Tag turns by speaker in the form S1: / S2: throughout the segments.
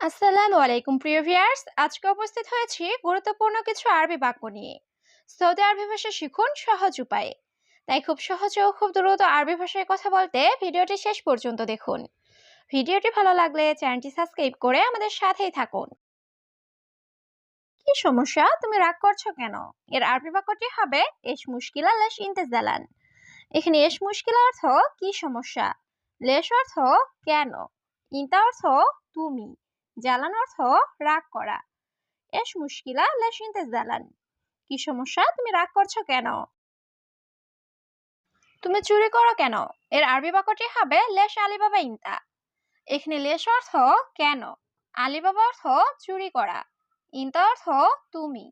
S1: আসসালামু আলাইকুম, প্রিয় ভিউয়ার্স। আজকে উপস্থিত হয়েছি গুরুত্বপূর্ণ কিছু আরবি বাক্য নিয়ে। সৌদি আরবি ভাষা শিখুন সহজ উপায়ে। তাই খুব সহজে ও খুব দ্রুত আরবি ভাষায় কথা বলতে ভিডিওটি শেষ পর্যন্ত দেখুন। ভিডিওটি ভালো লাগলে চ্যানেলটি সাবস্ক্রাইব করে আমাদের সাথেই থাকুন। কি সমস্যা? তুমি রাগ করছ কেন? এর আরবি বাক্যটি হবে, এস মুশকিলা লেশ ইন্তেজালান। এখানে এস মুশকিলা অর্থ, কি সমস্যা? লেশ অর্থ, কেন? ইন্তা অর্থ, তুমি। জ্বালান অর্থ রাগ করা। এস মুশকিলা লেশ ইন্তেজালান কি সমস্যা? তুমি রাগ করছ কেন? তুমি চুরি করো কেন? এর আরবি বাক্যটি হবে লেশ আলিবাবা ইন্তা। এখানে লেশ অর্থ কেন? আলিবাবা অর্থ চুরি করা। ইন্তা অর্থ তুমি।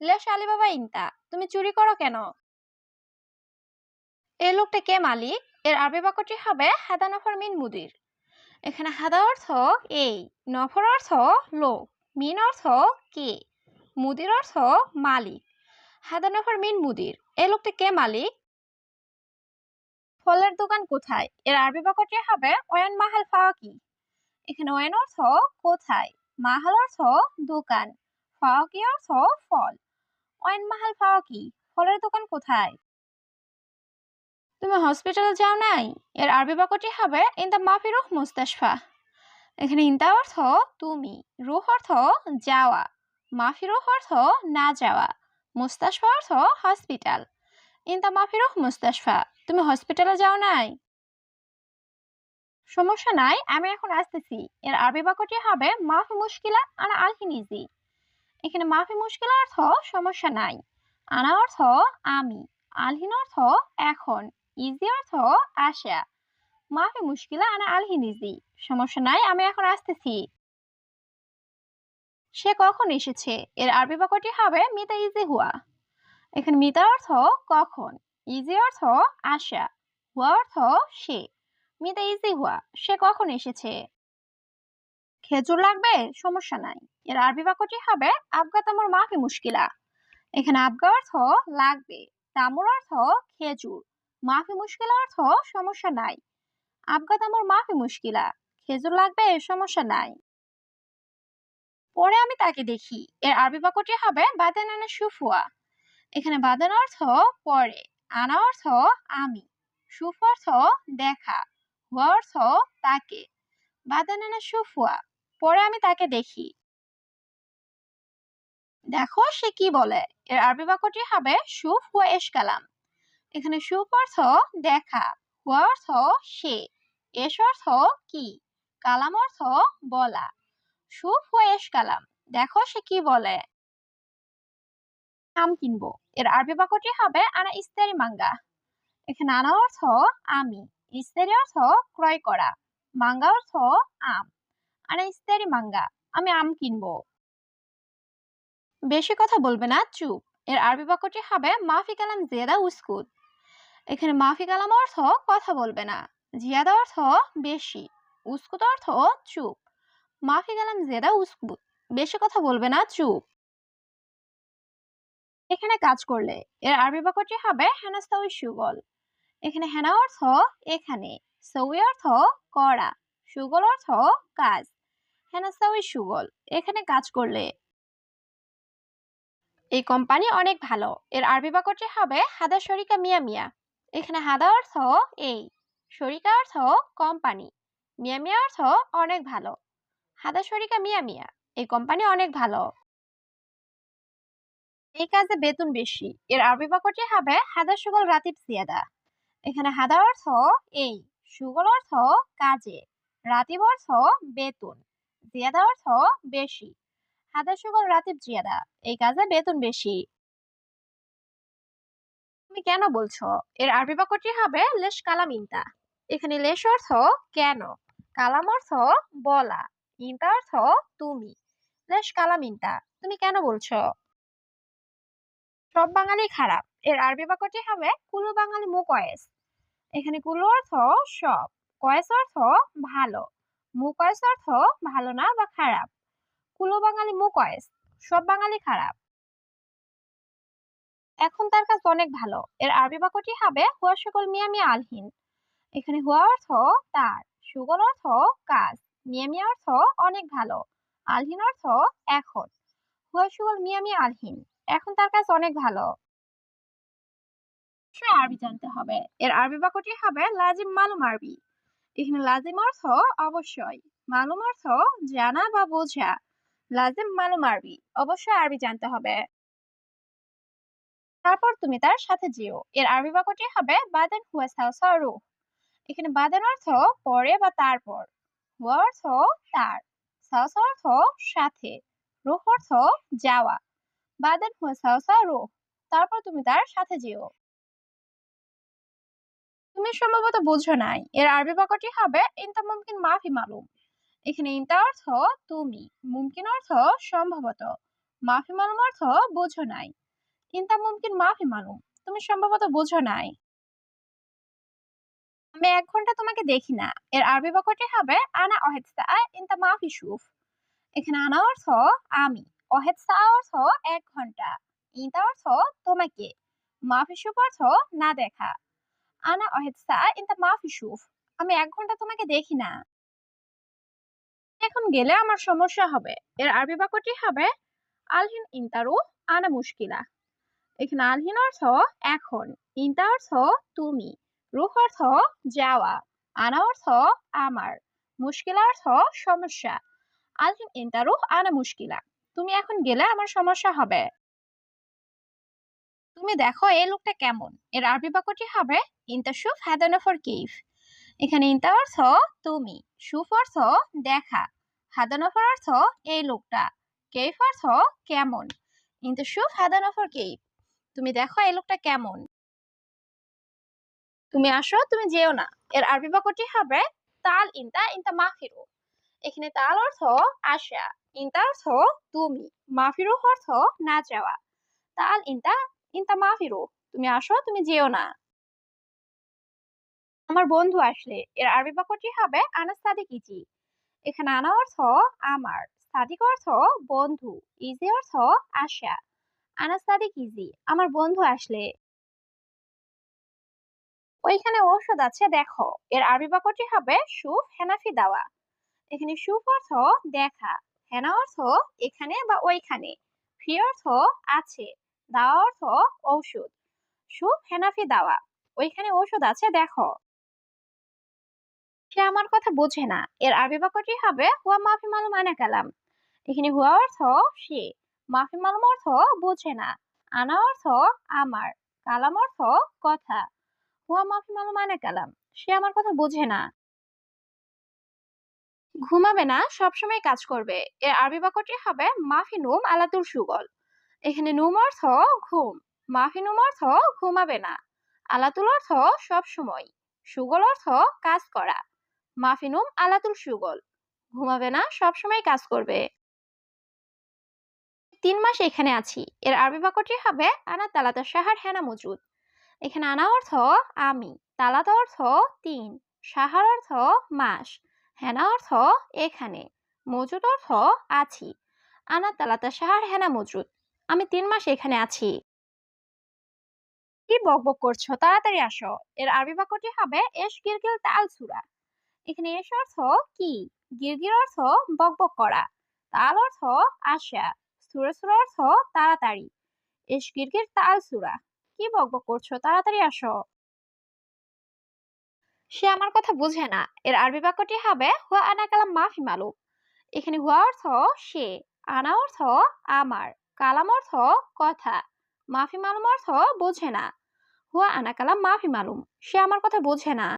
S1: লেশ আলিবাবা ইন্তা। তুমি চুরি করো কেন? এই লোকটা কে মালিক? এর আরবি বাক্যটি হবে হাদা নফর মিন মুদির। এখানে হাদা অর্থ এই নফর অর্থ লোক, মিন অর্থ কে, মুদির অর্থ মালিক। হাদা নফর মিন মুদির। এই লোকটা কে মালিক? ফলের দোকান কোথায়? এর আরবি বাক্যটি হবে ওয়ান মাহাল ফাওয়াকি এখানে ওয়ান অর্থ কোথায়? মাহাল অর্থ দোকান। ফাওয়াকি অর্থ ফল? ওয়ান মাহাল ফাওয়াকি ফলের দোকান কোথায়? তুমি হসপিটালে যাও নাই? এর আরবি বাক্যটি হবে ইন দ্য মাফি রুহ মুস্তাশফা। এখানে ইনতা অর্থ তুমি, রুহ অর্থ যাওয়া, মাফি রুহ অর্থ না যাওয়া, মুস্তাশফা অর্থ হসপিটাল ইন দ্য মাফি রুহ মুস্তাশফা। তুমি হসপিটালে যাও নাই? সমস্যা নাই, আমি এখন আসতেছি। এর আরবি বাক্যটি হবে, মাফি মুশকিলা আনা আলহিনিজি। এখানে মাফি মুশকিলা অর্থ সমস্যা নাই, আনা অর্থ আমি, আলহিন অর্থ এখন। ইজি অর্থ আসা। মাফি মুশকিলা, আনা আলহিন ইজি সমস্যা নাই, আমি এখন আসতেছি। সে কখন এসেছে? এর আরবি বাক্যটি হবে, মিতা ইজি হুয়া। এখানে মিতা অর্থ কখন? ইজি অর্থ আসা। হুয়া অর্থ সে। মিতা ইজি হুয়া। সে কখন এসেছে? খেজুর লাগবে? সমস্যা নাই। এর আরবি বাক্যটি হবে, আবগা তামর মাফি মুশকিলা। এখানে আবগা অর্থ লাগবে। তামর অর্থ খেজুর। মাফি মুশকিলা অর্থ সমস্যা নাই। আবগা তামর মাফি মুশকিলা, খেজুর লাগবে সমস্যা নাই। পরে আমি তাকে দেখি, এর আরবি বাক্যটি হবে বাদেন আনা সুফুয়া এখানে বাদেন অর্থ পরে, আনা অর্থ আমি, সুফ অর্থ দেখা, হুয়া অর্থ তাকে, বাদেন আনা সুফুয়া পরে আমি তাকে দেখি। দেখো সে কি বলে, এর আরবি বাক্যটি হবে সুফ হুয়া এস কালাম। এখানে সুফ অর্থ দেখা হুয়া অর্থ সে, এস অর্থ কি, কালাম অর্থ বলা। সুফ হুয়া এস কালাম, দেখো সে কি বলে। আম কিনবো, এর আরবি বাক্যটি হবে আনা ইস্তারি মাঙ্গা। এখানে আনা অর্থ আমি, ইস্তারি অর্থ ক্রয় করা, মাঙ্গা অর্থ আম। আনা ইস্তারি মাঙ্গা, আমি আম কিনবো। বেশি কথা বলবে না, চুপ। এর আরবি বাক্যটি হবে মাফি কালাম জেদা উস্কুত এখানে মাফি কালাম অর্থ কথা বলবে না, জিয়াদা অর্থ বেশি, উস্কুত অর্থ চুপ মাফি কালাম জিয়াদা উস্কুত, বেশি কথা বলবে না, চুপ। এখানে কাজ করলে, এর আরবি বাক্যটি হবে হেনাস্তাউই সুগল, এখানে হেনা অর্থ এখানে সউই অর্থ করা, সুগল অর্থ কাজ হেনাস্তাউই সুগল, এখানে কাজ করলে এই কোম্পানি অনেক ভালো, এর আরবি বাক্যটি হবে হাদা শরিকা মিয়া মিয়া এখানে হাদা অর্থ এই শরিকা অর্থ কোম্পানি মিয়া মিয়া অর্থ অনেক ভালো। হাদা শরিকা মিয়া মিয়া এই কোম্পানি অনেক ভালো। এই কাজে বেতন বেশি, এর আরবি বাক্যটি হবে হাদা, সুগল, রাতিব সিয়াদা এখানে হাদা অর্থ এই, সুগল অর্থ কাজে, রাতিব অর্থ বেতন, জিয়াদা অর্থ বেশি। হাদা, সুগল, রাতিব, জিয়াদা, এই কাজে বেতন বেশি। তুমি কেন বলছো? এর আরবি বাক্যটি হবে লেশ কালাম ইনতা। এখানে লেশ অর্থ কেন? কালাম অর্থ বলা, ইনতা অর্থ তুমি। লেশ কালাম ইনতা, তুমি কেন বলছো? সব বাঙালি খারাপ। এর আরবি বাক্যটি হবে কুলু বাঙালি মু কয়েস এখানে কুলু অর্থ সব, কয়েস অর্থ ভালো। মু কয়েস অর্থ ভালো না বা খারাপ। কুলো বাঙালি মু কয়েস সব বাঙালি খারাপ। এখন তার কাজ অনেক ভালো। এর আরবি বাক্যটি হবে, হুয়া সকল মিয়া মিয়া আলহিন। এখানে হুয়া অর্থ তার সুগল অর্থ কাজ মিয়া মিয়া অর্থ অনেক ভালো, আলহিন অর্থ এখন, হুয়া শুগল মিয়ামি আলহিন। এখন তার কাজ অনেক ভালো। আরবি জানতে হবে। এর আরবি বাক্যটি হবে, লাজিম মালুম আরবি। এখানে লাজিম অর্থ অবশ্যই, মালুম অর্থ জানা বা বোঝা, লাজিম মালুম আরবি। অবশ্যই আরবি জানতে হবে। তারপর তুমি তার সাথে যেও। এর আরবি বাক্যটি হবে বাদেন হুয়া সাউসারু এখানে বাদেন অর্থ পরে বা তারপর। হুয়া অর্থ তার সাউসা অর্থ সাথে, রুহ অর্থ যাওয়া। বাদেন হুয়া সাউসারু তারপর তুমি তার সাথে যেও। তুমি সম্ভবত বুঝো নাই, এর আরবি বাক্যটি হবে ইনতা মুমকিন মাফি মালুম। এখানে ইনতা অর্থ তুমি, মুমকিন অর্থ সম্ভবত। মাফি মালুম অর্থ বুঝো নাই। ইনতা মুমকিন মাফি মালুম তুমি সম্ভবত বুঝো নাই। আমি এক ঘণ্টা তোমাকে দেখি না। এর আরবি বাক্যটি হবে, আনা অহেদসা ইনতা মাফি শুফ এখানে আনা অর্থ, আমি। অহেদসা অর্থ, এক ঘণ্টা। ইনতা অর্থ, তোমাকে। মাফি শুফ অর্থ, না দেখা। আনা অহেদসা ইনতা মাফি শুফ আমি এক ঘণ্টা তোমাকে দেখি না। এখন গেলে আমার সমস্যা হবে। এর আরবি বাক্যটি হবে, আলহিন ইনতারু, আনা মুশকিলা। এখানে আলহিন অর্থ এখন, ইনতা অর্থ তুমি, রুহ অর্থ যাওয়া, আনা অর্থ আমার, মুশকিলা অর্থ সমস্যা, আলহিন ইনতারু আনা মুশকিলা। তুমি এখন গেলে আমার সমস্যা হবে। তুমি দেখো এই লোকটা কেমন, এর আরবি বাক্যটি হবে, ইনতা শুফ হাদানফর কিফ। এখানে ইনতা অর্থ তুমি, সুফ অর্থ দেখা হাদানফর অর্থ এই লোকটা, কেফ অর্থ কেমন, ইনতা শুফ হাদানফর কেফ। তুমি দেখো এই লোকটা কেমন। তুমি আসো, তুমি যেও না। এর আরবি বাক্যটি হবে, তাল ইনতা ইনতা মাফিরু। এখানে তাল অর্থ আশা ইনতা অর্থ তুমি, মাফিরু অর্থ না যাওয়া। তাল ইনতা ইনতা মাফিরু, তুমি আসো, তুমি যেও না। আমার বন্ধু আসলে, এর আরবি বাক্যটি হবে, আনা সাদিক ইজি এখানে আনা অর্থ আমার সাদিক অর্থ বন্ধু ইজি অর্থ আশা আনা সাদিক ইজি আমার বন্ধু আসলে। ওইখানে ঔষধ আছে, দেখো। এর আরবি বাক্যটি হবে সুফ হেনাফি দাওয়া। এখানে সুফ অর্থ দেখা, হেনা অর্থ এখানে বা ওইখানে। ফি অর্থ আছে, দাওয়া অর্থ ঔষধ। সুফ হেনাফি দাওয়া। ওইখানে ঔষধ আছে, দেখো। সে আমার কথা বোঝে না। এর আরবি বাক্যটি হবে, হুয়া মাফি মালুম আনা কালাম। এখানে হুয়া অর্থ সে। মাফি মালুম অর্থ বোঝে না, আনা অর্থ আমার, কালাম অর্থ কথা। হুয়া মাফি মালুম আনা কালাম, সে আমার কথা বোঝে না। ঘুমাবে না, সবসময় কাজ করবে। এর আরবি বাক্যটি হবে মাফি নুম আলাতুর সুগল। এখানে নুম অর্থ ঘুম, মাফি নুম অর্থ ঘুমাবে না। আলাতুল অর্থ সব সময় সুগল অর্থ কাজ করা। মাফিনুম আলাতুল সুগল, ঘুমাবে না, সবসময় কাজ করবে। তিন মাস এখানে আছি। এর আরবি বাক্যটি হবে, আনা তালাতা সাহার হেনা মজুদ। এখানে আনা অর্থ, আমি। তালাতা অর্থ, তিন। সাহার অর্থ, মাস। হেনা অর্থ, এখানে। মজুদ অর্থ, আছি। আনা তালাতা সাহার হেনা মজুদ। আমি তিন মাস এখানে আছি। কি বকবক করছ? তাড়াতাড়ি আসো। এর আরবি বাক্যটি হবে, এস গিরগিল তাল সুরা এখানে এস অর্থ, কি? গিরগির অর্থ, বকবক করা। তাল অর্থ আশা সুরা সুরা অর্থ তাড়াতাড়ি। এস তাল সুরা। কি বকবক করছ? তাড়াতাড়ি আসো। সে আমার কথা বুঝে না। এর আরবি বাক্যটি হবে, হুয়া আনা কালাম মাফি মালুম। এখানে হুয়া অর্থ সে, আনা অর্থ আমার, কালাম অর্থ কথা, মাফি মালুম অর্থ বোঝে না। হুয়া আনা কালাম মাফি মালুম। সে আমার কথা বোঝে না।